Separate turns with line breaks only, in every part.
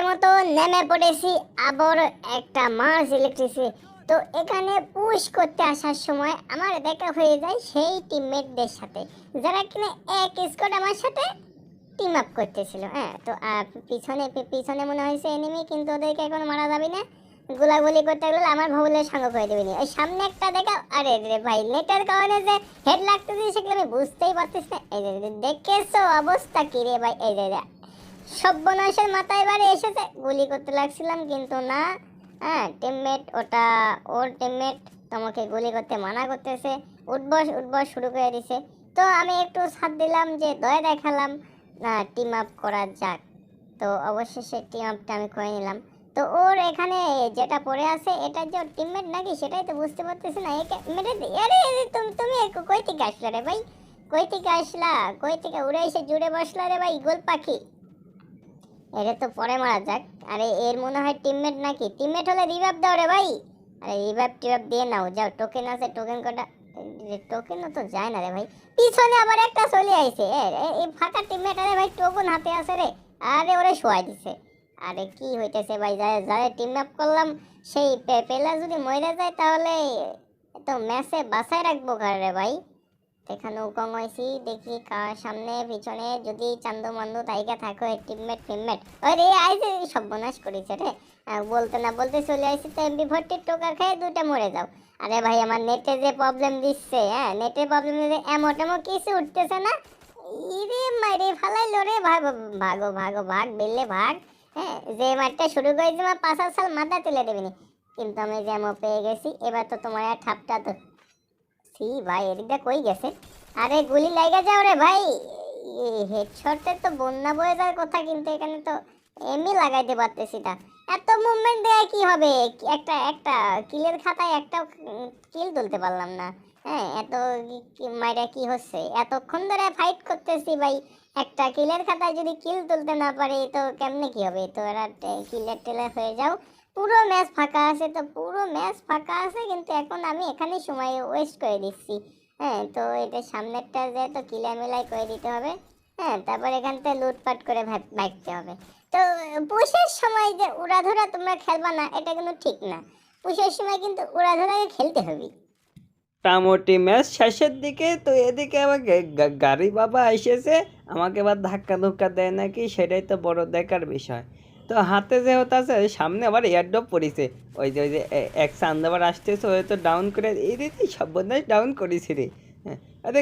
আগের মতো নেমে পড়েছি, আবার একটা মাছ ইলেকট্রিসি তো এখানে পুশ করতে আসার সময় আমার দেখা হয়ে যায় সেই টিমমেটদের সাথে, যারা কিনা এক স্কোয়াড আমার সাথে টিম আপ করতেছিল। হ্যাঁ তো পিছনে পিছনে মনে হয়েছে এনিমি কিন্তু ওদেরকে এখন মারা যাবে না। গোলাগুলি করতে গেলে আমার ভবলের সঙ্গ করে দেবেনি ওই সামনে একটা দেখা, আরে রে ভাই, নেটের কারণে যে হেড লাগতেছে সেগুলো আমি বুঝতেই পারতেছি না। এই দেখেছ অবস্থা কি রে ভাই? এই সব্যনাশের মাথায় বাড়ি এসেছে। গুলি করতে লাগছিলাম কিন্তু না। হ্যাঁ টিমমেট ওটা ওর টিমমেট তোমাকে গুলি করতে মানা করতেছে। উঠবস উঠবস শুরু করে দিছে। তো আমি একটু সাথ দিলাম যে দয়া দেখালাম। না টিম আপ করা যাক। তো অবশেষে টিম আপটা আমি করে নিলাম। তো ওর এখানে যেটা পড়ে আছে, এটা যে টিমমেট নাকি সেটাই তো বুঝতে পারতেছি না। একে, মেরে আরে তুমি তুমি কই থেকে আসলা রে ভাই? কই থেকে আসলা? কই থেকে উড়ে এসে জুড়ে বসলা রে ভাই গোল পাখি? এটা তো পরে মারা যাক। আরে, এর মনে হয় টিমমেট নাকি? টিমমেট হলে রিভাইভ দাও রে ভাই। আরে রিভাইভ টিভাইভ দিয়ে নাও, যাও টোকেন আছে টোকেন কটা টোকেনও তো যায় না রে ভাই। পিছনে আবার একটা চলে আইছে। এই ফাঁকা টিমমেট আরে ভাই টোকন হাতে আছে রে। আরে, ওরে শোয়াই দিছে। আরে, কি হইতেছে ভাই? যারা যারা টিম আপ করলাম, সেই পেলা যদি মরে যায়, তাহলে তো ম্যাচে বাসায় রাখব কার রে ভাই? এখানেও কম হয়েছি দেখি সামনে, পিছনে, যদি চান্দু মান্দু তাইকা থাকো টিমমেট টিমমেট আরে আইছে সর্বনাশ করেছে রে। বলতে না বলতে চলে আসছি তো এমবি ভর্তির টোকা খেয়ে দুটা মরে যাও। আরে ভাই, আমার নেটে যে প্রবলেম দিচ্ছে হ্যাঁ নেটের প্রবলেম দিলে এমো টেমো কিছু উঠতেছে না। ইরে মাইরে ফালাইলো রে, ভাগ, ভাগো ভাগো, ভাগ বেললে ভাগ। হ্যাঁ যে মাঠটা শুরু করেছি আমার পাঁচ সাল মাথা তুলে দেবিনি। কিন্তু আমি যেমন পেয়ে গেছি, এবার তো তোমার আর ঠাপটা তো সি ভাই, এদিকটা কই গেছে? আরে, গুলি লাগা যাও রে, ভাই। হেডশটের তো বন্যা বয়ে যাওয়ার কথা, কিন্তু এখানে তো এমনি লাগাইতে পারতেছি না। এত মুভমেন্ট দেয় কি হবে? একটা একটা কিলের খাতায় একটা কিল তুলতে পারলাম না। হ্যাঁ এত মাইরা কি হচ্ছে? এতক্ষণ ধরে ফাইট করতেছি, ভাই। একটা কিলের খাতায় যদি কিল তুলতে না পারি, তো কেমনে কি হবে? তো এরা কিলের টেলার হয়ে যাও। পুরো ম্যাচ ফাঁকা আছে, তো পুরো ম্যাচ ফাঁকা আছে, কিন্তু এখন আমি এখানে সময় ওয়েস্ট করে দিচ্ছি। হ্যাঁ তো এটা সামনেরটা যে, তো কিলা মিলাই করে দিতে হবে। হ্যাঁ তারপর এখান থেকে লুটপাট করে ভাগ- ভাগতে হবে। তো পুষের সময় যে, উড়াধরা তোমরা খেলবা না, এটা কিন্তু ঠিক না। পুষের সময় কিন্তু উড়াধরাকে খেলতে হবে।
মোটামুটি ম্যাচ শেষের দিকে, তো এদিকে গা- গাড়ি বাবা এসেছে, আমাকে আবার ধাক্কা ধুক্কা দেয় নাকি, সেটাই তো বড় দেখার বিষয়। তো হাতে যে আছে সামনে আবার এয়ারড্রপ পড়েছে। ওই যে ওই যে এক চান্দ আবার আসতেছে ওই তো ডাউন করে এই দিদি সর্বনাশ ডাউন করেছি রে। হ্যাঁ, আরে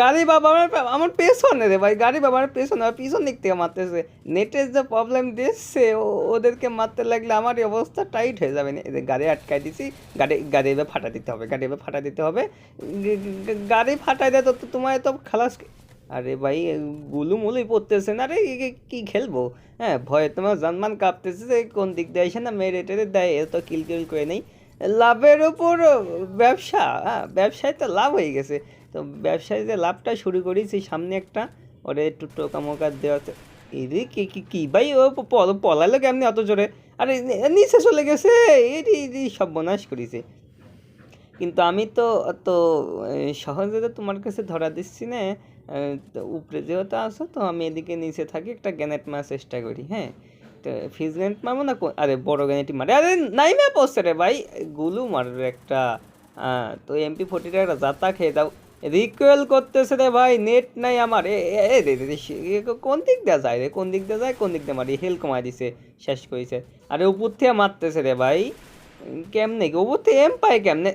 গাড়ি বাবা আমার আমার পেছনে রে ভাই গাড়ি বাবা আমার পেছনে আমার পিছন দিক থেকে মারতেছে। নেটের যে প্রবলেম দিচ্ছে ও- ওদেরকে মারতে লাগলে আমার অবস্থা টাইট হয়ে যাবে না। গাড়ি আটকাই দিছি গাড়ি গাড়ি এবার ফাটা দিতে হবে গাড়ি এবার ফাটা দিতে হবে। গাড়ি ফাটাই দেয় তো তো তোমার তো খালাস আরে ভাই গুলু মুলুই পড়তেছে না রে কি খেলব? হ্যাঁ ভয়ে তোমার জানমান কাঁপতেছে যে কোন দিক দিয়ে এসে না মেরে টেরে দেয় এ তো কিল কিল করে নেই। লাভের উপর ব্যবসা হ্যাঁ ব্যবসায় তো লাভ হয়ে গেছে। তো ব্যবসায় যে লাভটা শুরু করেছি সামনে একটা ওরে একটু টোকা মোকা দেওয়া এদি কি কি কি ভাই ও পলালো কেমনি অত জোরে? আরে নিচে চলে গেছে এটি এটি সর্বনাশ করেছে। কিন্তু আমি তো তো আহ, সহজে তো তোমার কাছে ধরা দিচ্ছি না উপরে যেহেতু আসো তো আমি এদিকে নিচে থাকি, একটা গ্যানেট মারার চেষ্টা করি হ্যাঁ? তো ফিজ গ্যানেট মারবো না আরে বড় গ্যানেটই মারে। আরে নাই না পড়ছে রে ভাই, গুলু মারের একটা। তো এমপি ফোর্টিটা একটা জাতা খেয়ে দাও। রিকোয়েল করতেছে রে ভাই, নেট নাই আমার। এ রে কোন দিক দিয়ে যায় রে, কোন দিক দিয়ে যায়, কোন দিক দিয়ে মারি? হেল কমাই দিছে, শেষ করেছে। আরে উপর থেকে মারতেছে রে ভাই কেমনে উপর থেকে এম পায় কেমনে?